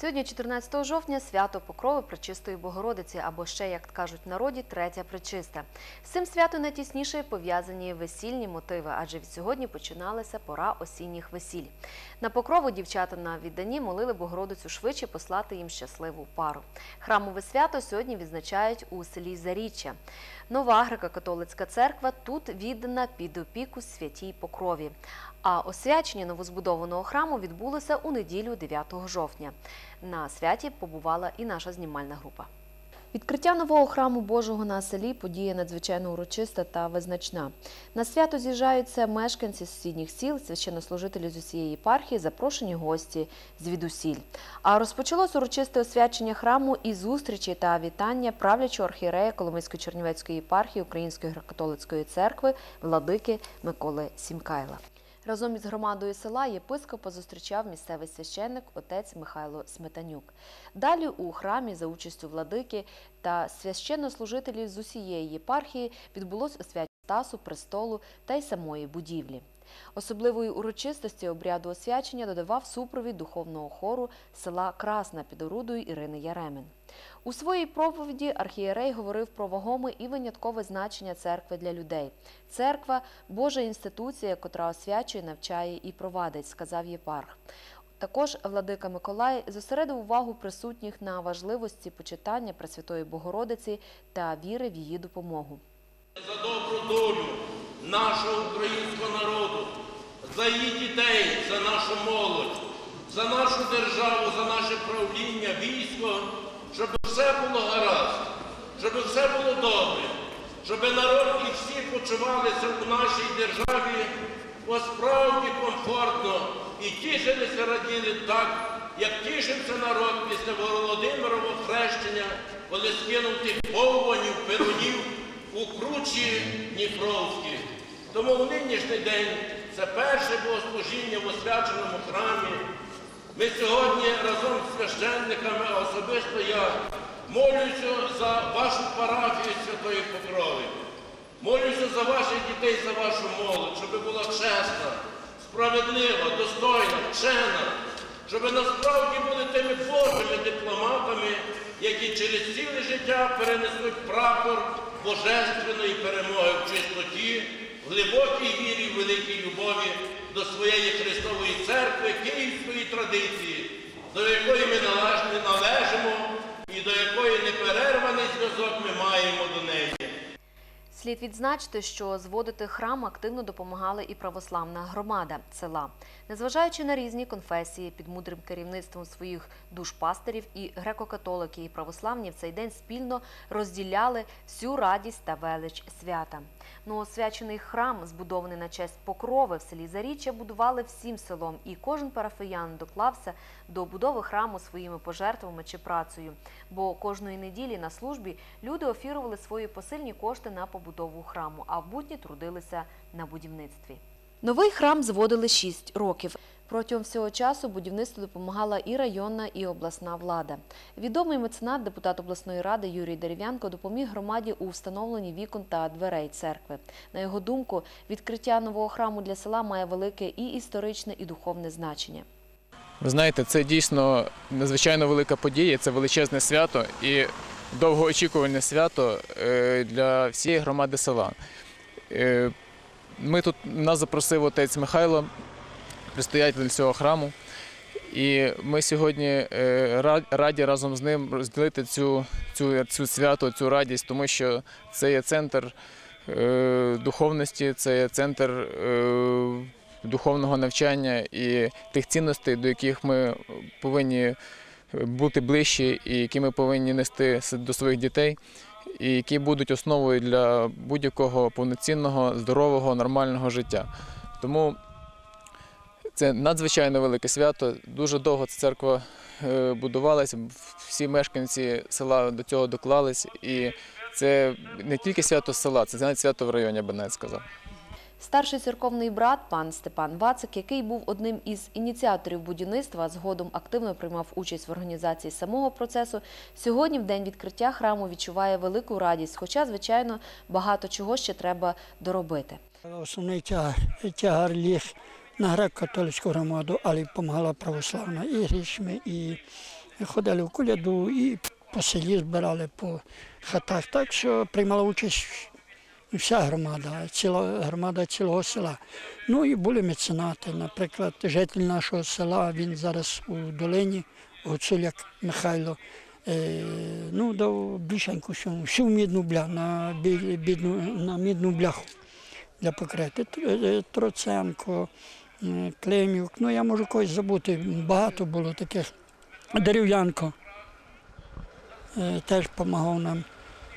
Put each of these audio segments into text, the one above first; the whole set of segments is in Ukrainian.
Сьогодні, 14 жовтня, свято Покрови Пречистої Богородиці, або ще, як кажуть народі, третя пречиста. З цим святом найтісніше пов'язані весільні мотиви, адже від сьогодні починалася пора осінніх весіль. На покрову дівчата на відданні молили Богородицю швидше послати їм щасливу пару. Храмове свято сьогодні відзначають у селі Заріччя. Нова греко-католицька церква тут віддана під опіку святій Покрові. А освячення новозбудованого храму відбулося у неділю 9 жовтня. На святі побувала і наша знімальна група. Відкриття нового храму Божого на селі подія надзвичайно урочиста та визначна. На свято з'їжджаються мешканці сусідніх сіл, священнослужителі з усієї єпархії, запрошені гості звідусіль. А розпочалось урочисте освячення храму із зустрічі та вітання правлячого архієрея Коломийської Чернівецької єпархії Української греко-католицької церкви владики Миколи Сімкайла. Разом із громадою села єпископа зустрічав місцевий священник отець Михайло Сметанюк. Далі у храмі за участю владики та священнослужителів з усієї єпархії відбулось освячення Стасу, престолу та й самої будівлі. Особливої урочистості обряду освячення додавав супровід духовного хору села Красна під орудою Ірини Яремин. У своїй проповіді архієрей говорив про вагоме і виняткове значення церкви для людей. Церква Божа інституція, котра освячує, навчає і провадить, сказав єпарх. Також владика Миколай зосередив увагу присутніх на важливості почитання Пресвятої Богородиці та віри в її допомогу. за добру долю нашого українського народу, за її дітей, за нашу молодь, за нашу державу, за наше правління, військо, щоб все було гаразд, щоб все було добре, щоб народ і всі почувалися у нашій державі посправді комфортно і тішилися, раділи так, як тішився народ після Володимирового хрещення, коли скинув тих повванів, перунів у кручі Дніпровські. Тому в нинішній день це перше богослужіння в освяченому храмі. Ми сьогодні разом з священниками, особисто я, молюся за вашу парафію Святої Покрови. Молюся за ваших дітей, за вашу молодь, щоб була чесна, справедлива, достойна, вчена, щоб насправді були тими Божими дипломатами, які через ціле життя перенесуть прапор божественної перемоги в чистоті, в глибокій вірі, великій любові до своєї Христової церкви, київської традиції, до якої ми належимо і до якої неперерваний зв'язок ми маємо. Слід відзначити, що зводити храм активно допомагала і православна громада села. Незважаючи на різні конфесії, під мудрим керівництвом своїх душпастерів і греко-католики, і православні в цей день спільно розділяли всю радість та велич свята. Новосвячений храм, збудований на честь покрови в селі Заріччя, будували всім селом, і кожен парафіян доклався до будови храму своїми пожертвами чи працею. Бо кожної неділі на службі люди офірували свої посильні кошти на побудову храму, а в будні трудилися на будівництві. Новий храм зводили 6 років. Протягом всього часу будівництву допомагала і районна, і обласна влада. Відомий меценат, депутат обласної ради Юрій Дерев'янко допоміг громаді у встановленні вікон та дверей церкви. На його думку, відкриття нового храму для села має велике і історичне, і духовне значення. Ви знаєте, це дійсно надзвичайно велика подія, це величезне свято і довгоочікуване свято е, для всієї громади села. Е, Ми тут нас запросив отець Михайло, предстоятель цього храму. І ми сьогодні е, раді разом з ним розділити цю, цю, цю свято, цю радість, тому що це є центр духовності, це є центр духовного навчання і тих цінностей, до яких ми повинні бути ближчі, і які ми повинні нести до своїх дітей, і які будуть основою для будь-якого повноцінного, здорового, нормального життя. Тому це надзвичайно велике свято. Дуже довго ця церква е, будувалася. Всі мешканці села до цього доклались. І це не тільки свято села, це свято в районі, я би навіть сказав. Старший церковний брат пан Степан Вацик, який був одним із ініціаторів будівництва, згодом активно приймав участь в організації самого процесу, сьогодні, в день відкриття храму, відчуває велику радість, хоча, звичайно, багато чого ще треба доробити. Основний тягар, тягар ліг на греко-католицьку громаду, але допомагала православна і грішми, і ходили в коляду і по селі збирали по хатах. Так що приймала участь вся громада, ціла громада цілого села. Ну і були меценати. Наприклад, житель нашого села, він зараз у долині, Гуцуляк Михайло. Е, ну, дав більшеньку всю, всю мідну бля на, бідну, на мідну бляху для покрити. Е, Троценко, е, ну я можу когось забути, багато було таких. Дерев'янко теж допомагав нам.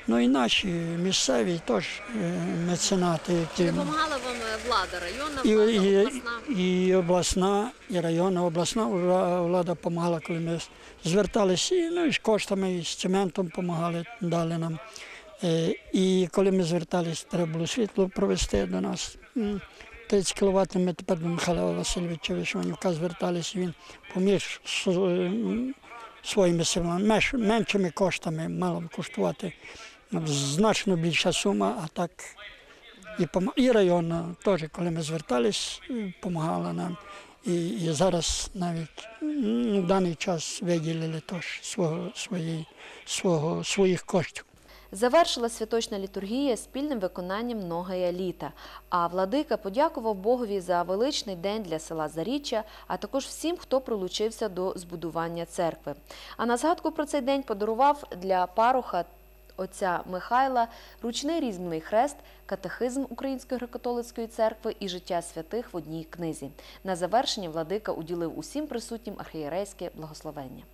Ну і наші місцеві теж е, меценати, які Допомагала вам е, влада, районна і, влада, і, обласна? і обласна, і районна, обласна влада допомагала, коли ми зверталися, і, ну, і з коштами, і з цементом допомагали, дали нам. Е, І коли ми зверталися, треба було світло провести до нас. М, 30 кВт ми тепер до Михайла Васильовича Вишванюка зверталися, він поміг своїми силами, меншими коштами, мало б коштувати значно більша сума, а так і, і районна теж, коли ми звертались, допомагала нам. І, і зараз навіть в даний час виділили теж свого, свої, свого, своїх коштів. Завершила святочна літургія спільним виконанням многая літа. А владика подякував Богові за величний день для села Заріччя, а також всім, хто прилучився до збудування церкви. А на згадку про цей день подарував для пароха отця Михайла ручний різьблений хрест, катехизм Української греко-католицької церкви і життя святих в одній книзі. На завершення владика уділив усім присутнім архієрейське благословення.